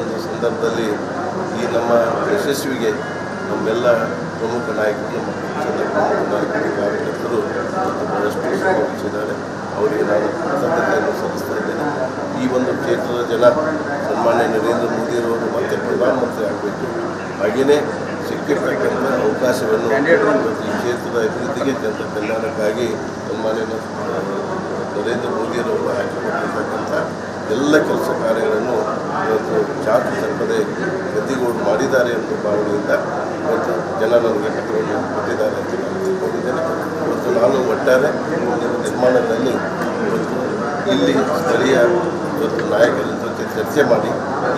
ಒಂದು ಸಂದರ್ಭದಲ್ಲಿ ಈ ನಮ್ಮ ಯಶಸ್ವಿಗೆ ನಮ್ಮೆಲ್ಲ ಪ್ರಮುಖ ನಾಯಕರು ನಮ್ಮ ಪಕ್ಷದ ಪ್ರಮುಖ ನಾಯಕರು ಕಾರ್ಯಕರ್ತರು ಮತ್ತು ಬಹಳಷ್ಟು ಶ್ರಮಿಸಿದ್ದಾರೆ ಅವರಿಗೆ ನಾನು ಕೃತಜ್ಞತೆಯನ್ನು ಸಲ್ಲಿಸ್ತಾ ಇದ್ದೇನೆ. ಈ ಒಂದು ಕ್ಷೇತ್ರದ ಜನ ಸನ್ಮಾನ್ಯ ನರೇಂದ್ರ ಮೋದಿಯವರು ಮತ್ತೆ ಪ್ರಧಾನಮಂತ್ರಿ ಆಗಬೇಕು. ಹಾಗೆಯೇ ಸಿಕ್ಕಿರ್ತಕ್ಕಂಥ ಅವಕಾಶವನ್ನು ಮತ್ತು ಈ ಕ್ಷೇತ್ರದ ಅಭಿವೃದ್ಧಿಗೆ ಜನರ ಕಲ್ಯಾಣಕ್ಕಾಗಿ ಸನ್ಮಾನ್ಯ ನರೇಂದ್ರ ಮೋದಿಯರವರು ಹಾಕಿಕೊಟ್ಟಿರ್ತಕ್ಕಂಥ ಎಲ್ಲ ಕೆಲಸ ಕಾರ್ಯಗಳನ್ನು ಇವತ್ತು ಜಾತಿ ತಪ್ಪದೆ ಗದ್ದಿಗೋಡು ಮಾಡಿದ್ದಾರೆ ಎಂಬ ಭಾವನೆಯಿಂದ ಇವತ್ತು ಜನ ನನಗೆ ಪತ್ರವನ್ನು ಕೊಟ್ಟಿದ್ದಾರೆ ಅಂತ ನಾನು ತಿಳ್ಕೊಂಡಿದ್ದೇನೆ. ಇವತ್ತು ನಾನು ಒಟ್ಟಾರೆ ನಿರ್ಮಾಣದಲ್ಲಿ ಇವತ್ತು ಇಲ್ಲಿ ಸ್ಥಳೀಯ ಇವತ್ತು ನಾಯಕರ ಜೊತೆ ಚರ್ಚೆ ಮಾಡಿ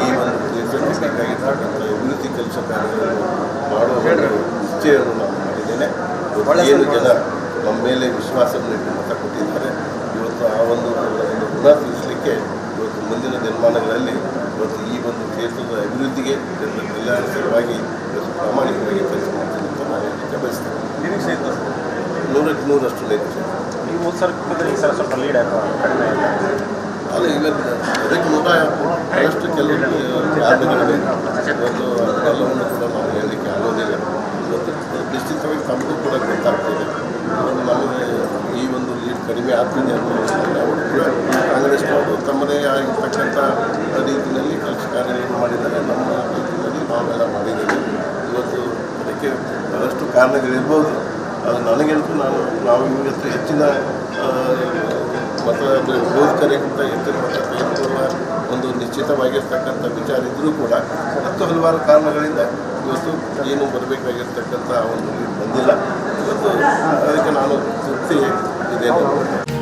ಈ ಒಂದು ಕ್ಷೇತ್ರಕ್ಕೆ ಬೇಕಾಗಿರ್ತಕ್ಕಂಥ ಅಭಿವೃದ್ಧಿ ಕೆಲಸ ಕಾರ್ಯಗಳನ್ನು ಮಾಡುವ ನಿಶ್ಚಯವನ್ನು ನಾನು ಮಾಡಿದ್ದೇನೆ. ಏನು ಜನ ನಮ್ಮ ಮೇಲೆ ವಿಶ್ವಾಸವನ್ನು ಇಟ್ಟು ಮತ ಕೊಟ್ಟಿದ್ದಾರೆ. ಇವತ್ತು ಆ ಒಂದು ಪುನಃ ತಿಳಿಸಲಿಕ್ಕೆ ಮುಂದಿನ ನಿರ್ಮಾಣಗಳಲ್ಲಿ ಮತ್ತು ಈ ಒಂದು ಕ್ಷೇತ್ರದ ಅಭಿವೃದ್ಧಿಗೆ ಜನರ ಕಲ್ಯಾಣ ಸಲುವಾಗಿ ಪ್ರಾಮಾಣಿಕವಾಗಿ ಕೆಲಸ ಮಾಡ್ತೀನಿ ಅಂತ ನಾನು ಹೇಳಲಿಕ್ಕೆ ಬಯಸ್ತೇನೆ. ನೂರಕ್ಕೆ ನೂರಷ್ಟು ನಿರೀಕ್ಷೆ ನೀವು ಈ ಸಲ ಸ್ವಲ್ಪ ಲೀಡ್ ಕಡಿಮೆ ಅಲ್ಲ ಈಗ ಅದಕ್ಕೆ ನೂರ ಬಹಳಷ್ಟು ಕೆಲವು ಕಾರಣಗಳಿವೆ ಒಂದು ಅದೆಲ್ಲವನ್ನು ಕೂಡ ನಾವು ಹೇಳಲಿಕ್ಕೆ ಆಗೋದಿಲ್ಲ. ಇವತ್ತು ನಿಶ್ಚಿತವಾಗಿ ತಮಗೂ ಕೂಡ ಗೊತ್ತಾಗ್ತದೆ ಇವತ್ತು ನಮಗೆ ಈ ಒಂದು ಲೀಡ್ ಕಡಿಮೆ ಆತ್ಮೀಯ ಕಾಂಗ್ರೆಸ್ ಅವರು ಕೂಡ ಕಾಂಗ್ರೆಸ್ನವರು ತಮ್ಮದೇ ಆಗಿರ್ತಕ್ಕಂಥ ರೀತಿಯಲ್ಲಿ ಕೆಲಸ ಕಾರ್ಯಗಳನ್ನು ಮಾಡಿದ್ದಾರೆ. ನಮ್ಮ ರೀತಿಯಲ್ಲಿ ನಾವೆಲ್ಲ ಮಾಡಿದ್ದೇವೆ. ಇವತ್ತು ಅದಕ್ಕೆ ಬಹಳಷ್ಟು ಕಾರಣಗಳಿರ್ಬೋದು. ಅದು ನನಗಂತೂ ನಾನು ನಾವು ಇವತ್ತು ಹೆಚ್ಚಿನ ಮತ, ಬೋಧಕರಿಗಿಂತ ಹೆಚ್ಚಿನ ಮತ ತೆಗೆದುಕೊಳ್ಳುವ ಒಂದು ನಿಶ್ಚಿತವಾಗಿರ್ತಕ್ಕಂಥ ವಿಚಾರ ಇದ್ದರೂ ಕೂಡ ಹತ್ತು ಹಲವಾರು ಕಾರಣಗಳಿಂದ ಇವತ್ತು ಏನು ಬರಬೇಕಾಗಿರ್ತಕ್ಕಂಥ ಒಂದು ಬಂದಿಲ್ಲ. ಇವತ್ತು ಅದಕ್ಕೆ ನಾನು ತೃಪ್ತಿ ಇದ್ದೇನೆ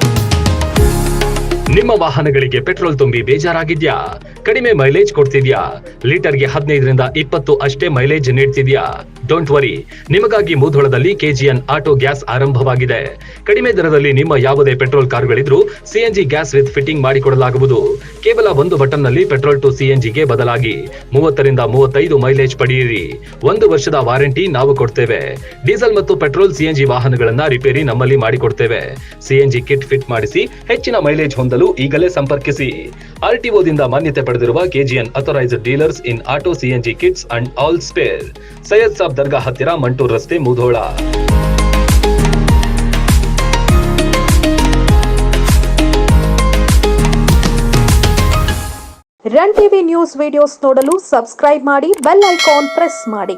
ನಿಮ್ಮ ವಾಹನಗಳಿಗೆ ಪೆಟ್ರೋಲ್ ತುಂಬಿ ಬೇಜಾರಾಗಿದ್ಯಾ? ಕಡಿಮೆ ಮೈಲೇಜ್ ಕೊಡ್ತಿದ್ಯಾ? ಲೀಟರ್ಗೆ ಹದಿನೈದರಿಂದ ಇಪ್ಪತ್ತು ಅಷ್ಟೇ ಮೈಲೇಜ್ ನೀಡ್ತಿದ್ಯಾ? ಡೋಂಟ್ ವರಿ ನಿಮಗಾಗಿ ಮೂಧೋಳದಲ್ಲಿ ಕೆಜಿಎನ್ ಆಟೋ ಗ್ಯಾಸ್ ಆರಂಭವಾಗಿದೆ. ಕಡಿಮೆ ದರದಲ್ಲಿ ನಿಮ್ಮ ಯಾವುದೇ ಪೆಟ್ರೋಲ್ ಕಾರುಗಳಿದ್ರೂ ಸಿಎನ್ಜಿ ಗ್ಯಾಸ್ ವಿತ್ ಫಿಟ್ಟಿಂಗ್ ಮಾಡಿಕೊಡಲಾಗುವುದು. ಕೇವಲ ಒಂದು ಬಟನ್ನಲ್ಲಿ ಪೆಟ್ರೋಲ್ ಟು ಸಿಎನ್ಜಿಗೆ ಬದಲಾಗಿ ಮೂವತ್ತರಿಂದ ಮೂವತ್ತೈದು ಮೈಲೇಜ್ ಪಡೆಯಿರಿ. ಒಂದು ವರ್ಷದ ವಾರಂಟಿ ನಾವು ಕೊಡ್ತೇವೆ. ಡೀಸೆಲ್ ಮತ್ತು ಪೆಟ್ರೋಲ್ ಸಿಎನ್ಜಿ ವಾಹನಗಳನ್ನ ರಿಪೇರಿ ನಮ್ಮಲ್ಲಿ ಮಾಡಿಕೊಡ್ತೇವೆ. ಸಿಎನ್ಜಿ ಕಿಟ್ ಫಿಟ್ ಮಾಡಿಸಿ ಹೆಚ್ಚಿನ ಮೈಲೇಜ್ ಹೊಂದಲು ಈಗಲೇ ಸಂಪರ್ಕಿಸಿ. ಆರ್ಟಿಒದಿಂದ ಮಾನ್ಯತೆ ಪಡೆದಿರುವ KGN authorised dealers in auto CNG kits and all spare Syed Sab Dargah ಹತ್ತಿರ, ಮಂಟೂರ್ ರಸ್ತೆ, Mudhol. Run TV news videos ನೋಡಲು ಸಬ್ಸ್ಕ್ರೈಬ್ ಮಾಡಿ ಬೆಲ್ ಐಕಾನ್ ಪ್ರೆಸ್ ಮಾಡಿ.